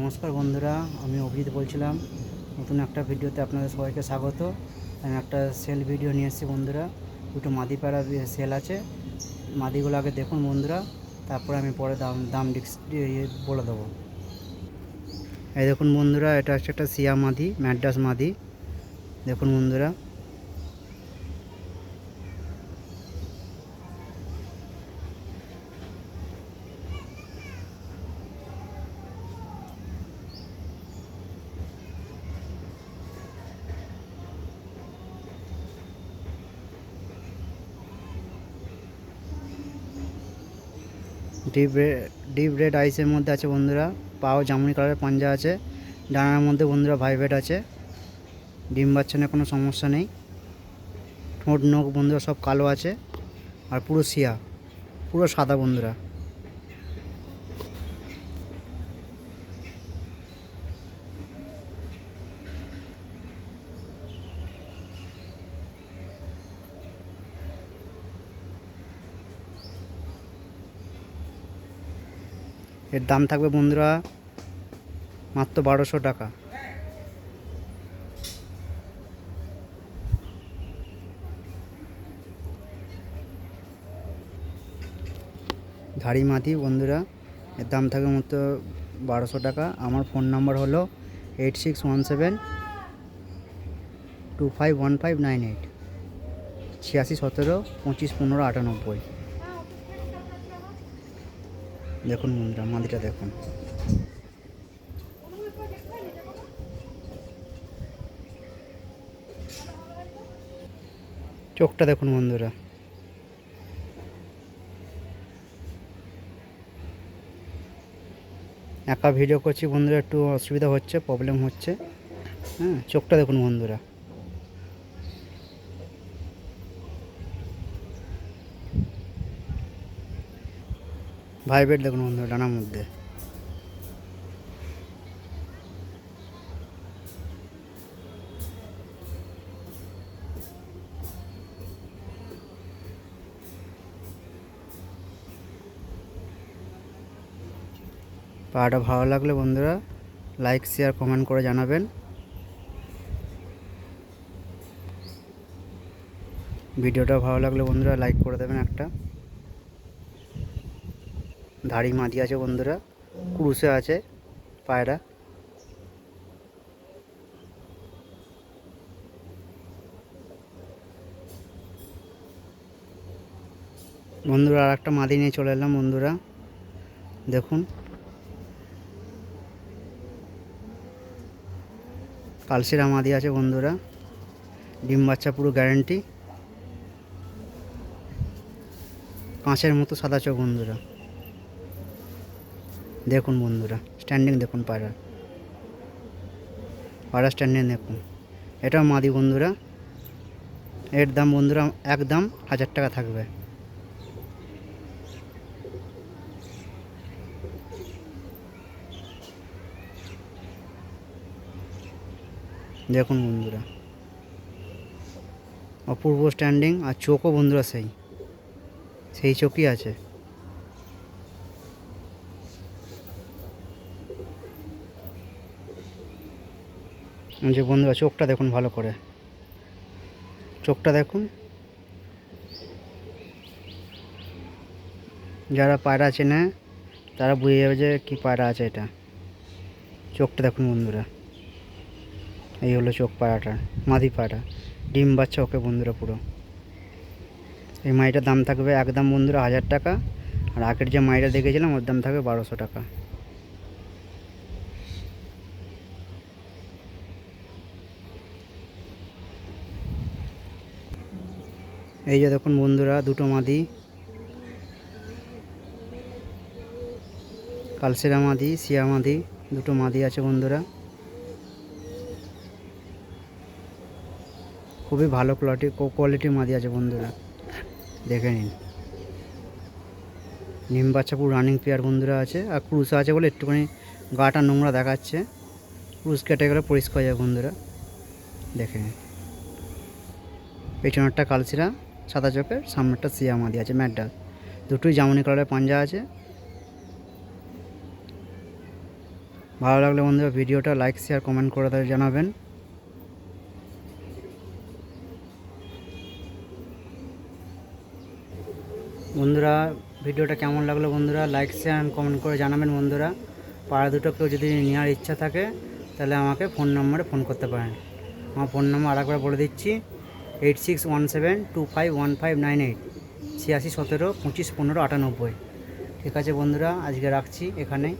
নমস্কার বন্ধুরা, আমি অভিজিৎ বলছিলাম। নতুন একটা ভিডিওতে আপনাদের সবাইকে স্বাগত। আমি একটা সেল ভিডিও নিয়ে এসেছি বন্ধুরা। দুটো মাদি পাড়া সেল আছে। মাদিগুলো আগে দেখুন বন্ধুরা, তারপরে আমি পরে দাম দাম ডিক্স বলে দেবো। এই দেখুন বন্ধুরা, এটা হচ্ছে একটা সিয়া মাদি, ম্যাড্রাস মাদি। দেখুন বন্ধুরা। ডিপ রেড ডিপ রেড আইসের মধ্যে আছে বন্ধুরা। পাও জামুনি কালারের পাঞ্জা আছে। ডানার মধ্যে বন্ধুরা ভাইভেট আছে। ডিম বাচ্চানের কোনো সমস্যা নেই। ঠোঁট, নখ বন্ধুরা সব কালো আছে। আর পুরো শিয়া, পুরো সাদা বন্ধুরা। এর দাম থাকবে বন্ধুরা মাত্র বারোশো টাকা। ধাড়ি মাটি বন্ধুরা, এর দাম থাকবে মাত্র বারোশো টাকা। আমার ফোন নাম্বার হলো eight six one seven two five one five nine eight ছিয়াশি সতেরো পঁচিশ পনেরো আটানব্বই। দেখুন বন্ধুরা মাদিটা দেখুন। চোখটা দেখুন বন্ধুরা। একা ভিডিও করছি বন্ধুরা, একটু অসুবিধা হচ্ছে প্রবলেম হচ্ছে। হ্যাঁ চোখটা দেখুন বন্ধুরা। ভাইব্রেট দেখুন বন্ধুরা ডানার মধ্যে। পাড়াটা ভালো লাগলে বন্ধুরা, লাইক শেয়ার কমেন্ট করে জানাবেন। ভিডিওটা ভালো লাগলে বন্ধুরা লাইক করে দেবেন একটা। ধাড়ি মাদি আছে বন্ধুরা, ক্রুশে আছে পায়রা। বন্ধুরা আর একটা মাদি নিয়ে চলে এলাম বন্ধুরা, দেখুন। কালশিরা মাদি আছে বন্ধুরা, ডিম বাচ্চা পুরো গ্যারেন্টি কাঁচের মতো সাদা চোখ বন্ধুরা। দেখুন বন্ধুরা স্ট্যান্ডিং দেখুন পায়রা পায়রা স্ট্যান্ডিং দেখুন। এটাও মাদি বন্ধুরা। এর দাম বন্ধুরা একদম হাজার টাকা থাকবে। দেখুন বন্ধুরা। অপূর্ব স্ট্যান্ডিং আর চোখও বন্ধুরা সেই। সেই চোখই আছে। যে বন্ধুরা, চোখটা দেখুন ভালো করে। চোখটা দেখুন। যারা পায়রা চেনে, তারা বুঝে যাবে যে কী পায়রা আছে এটা। চোখটা দেখুন বন্ধুরা। এই হলো চোখ পায়রাটা, মাদি পায়রা। ডিম বাচ্চা ওকে বন্ধুরা পুরো। এই মাইটার দাম থাকবে একদম বন্ধুরা হাজার টাকা, আর আগের যে মাইটা দেখেছিলাম, ওর দাম থাকবে বারোশো টাকা। এই যে দেখুন বন্ধুরা, দুটো মাদি। কালসেরা মাদি সিয়া মাদি, দুটো মাদি আছে বন্ধুরা। খুবই ভালো কোয়ালিটি কোয়ালিটির মাদি আছে বন্ধুরা। দেখে নিন। নিম বাচ্চা পুরো রানিং পেয়ার বন্ধুরা আছে। আর ক্রুশ আছে বলে একটুখানি গাটা নোংরা দেখাচ্ছে। ক্রুশ কেটে গেলে পরিষ্কার যায় বন্ধুরা। দেখে নিন। পেছনেরটা কালসিরা। সাদা চোখের, সামনেরটা সিয়া মাদি আছে ম্যাডাল দুটোই জামনি কালারের পাঞ্জা আছে। ভালো লাগলে বন্ধুরা ভিডিওটা লাইক শেয়ার কমেন্ট করে তাদের জানাবেন। বন্ধুরা, ভিডিওটা কেমন লাগল বন্ধুরা? লাইক শেয়ার কমেন্ট করে জানাবেন বন্ধুরা। পাড়া দুটো কেউ যদি নেওয়ার ইচ্ছা থাকে, তাহলে আমাকে ফোন নম্বরে ফোন করতে পারেন। আমার ফোন নম্বর আরেকবার বলে দিচ্ছি। Eight six one seven two five one five nine eight ছিয়াশি সতেরো, পঁচিশ, পনেরো, আটানব্বই। ঠিক আছে বন্ধুরা, আজকে রাখছি এখানেই।